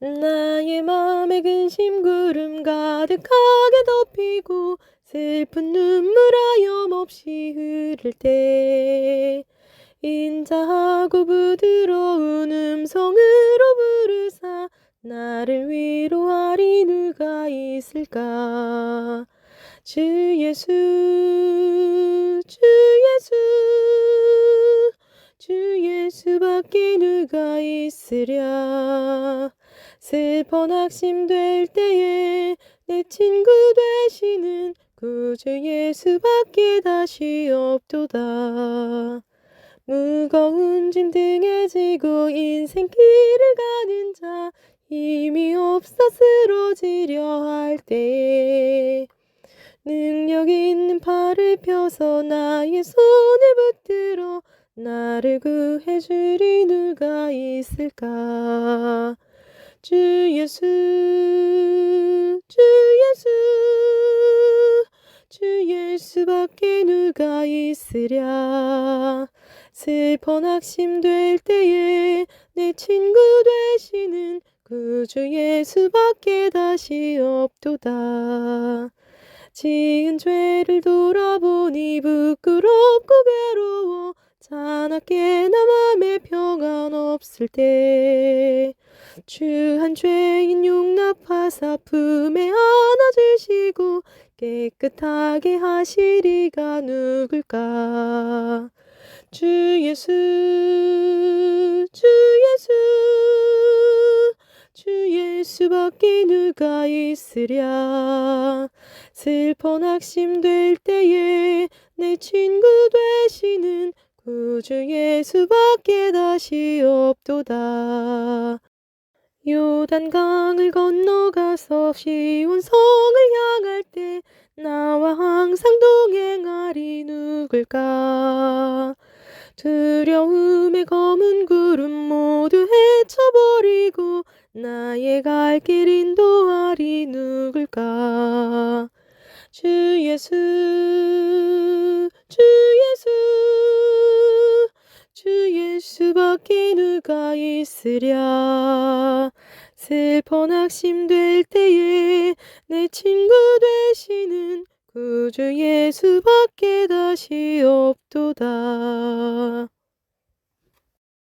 나의 맘에 근심 구름 가득하게 덮이고 슬픈 눈물 하염없이 흐를 때 인자하고 부드러운 음성으로 부르사 나를 위로하리 누가 있을까? 주 예수 주 예수 주 예수밖에 누가 있으랴 슬퍼 낙심될 때에 내 친구 되시는 구주 예수밖에 다시 없도다. 무거운 짐 등에 지고 인생길을 가는 자 힘이 없어 쓰러지려 할 때에 능력 있는 팔을 펴서 나의 손을 붙들어 나를 구해주리 누가 있을까 주 예수 주 예수 주 예수밖에 누가 있으랴. 슬퍼 낙심될 때에 내 친구 되시는 구주 예수밖에 다시 없도다. 지은 죄를 돌아보니 부끄럽고 괴로워 자나깨 나 맘에 평안 없을 때 주한 죄인 용납하사 품에 안아주시고 깨끗하게 하시리가 누굴까? 주 예수 주 예수 주 예수밖에 누가 있으랴? 슬퍼 낙심될 때에 내 친구 되시는 구주 예수밖에 다시 없도다 요단강을 건너가서 시온성을 향할 때 나와 항상 동행하리 누굴까? 두려움의 검은 구름 모두 헤쳐버리고 나의 갈 길 인도하리 누굴까? 주 예수 주 예수 주 예수밖에 누가 있으랴 슬퍼 낙심될 때에 내 친구 되시는 구주 예수밖에 다시 없도다